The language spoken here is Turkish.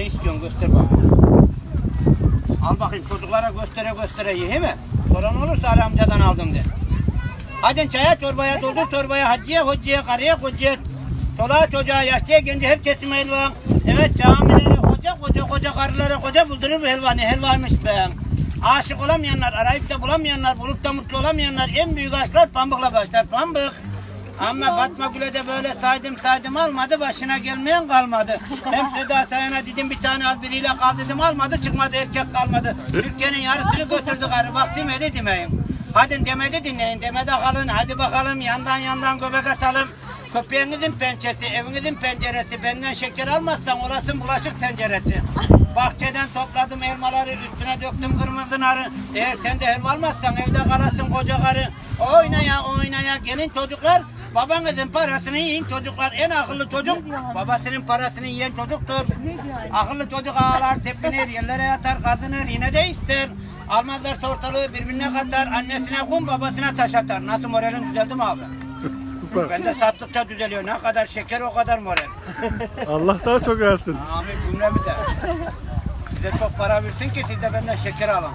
Ne istiyorsun göster bana. Al bakayım çocuklara göstere göstere ye he mi? Soran olursa Ali amcadan aldım de. Hadi çaya çorbaya doldur torbaya hacıya hocaya karıya kocaya Çoluğa çocuğa yaşlıya gence herkesin helva. Evet camilere koca koca koca karılara koca buldurur bu helva ne helvaymış be. Aşık olamayanlar, arayıp da bulamayanlar, bulup da mutlu olamayanlar en büyük aşklar pambıkla başlar. Pambık. Ama Fatma Gül'e de böyle saydım saydım almadı başına gelmeyen kalmadı. Hem Seda Sayan'a dedim bir tane al biriyle kal dedim almadı çıkmadı erkek kalmadı. Türkiye'nin yarısını götürdü karı bak demedi demeyin. Hadi demedi dinleyin demede kalın hadi bakalım yandan yandan göbek atalım. Köpeğinizin pençesi, evinizin penceresi, benden şeker almazsan olasın bulaşık tenceresi. Bahçeden topladım elmaları, üstüne döktüm kırmızı narı. Eğer sen de helva almazsan evde kalasın koca karı. Oynaya oynaya gelin çocuklar, babanızın parasını yiyin çocuklar. En akıllı çocuk, babasının parasını yiyen çocuktur. Akıllı çocuk ağlar, tepinir, yerlere yatar, kazınır, yine de ister. Almazlarsa ortalığı birbirine katar, annesine kum, babasına taş atar. Nasıl moralin düzeldi mi abi? Süper. Ben de sattıkça düzeliyor. Ne kadar şeker o kadar moral. Allah daha çok versin. Amin cümlemize. Size çok para versin ki siz de benden şeker alın.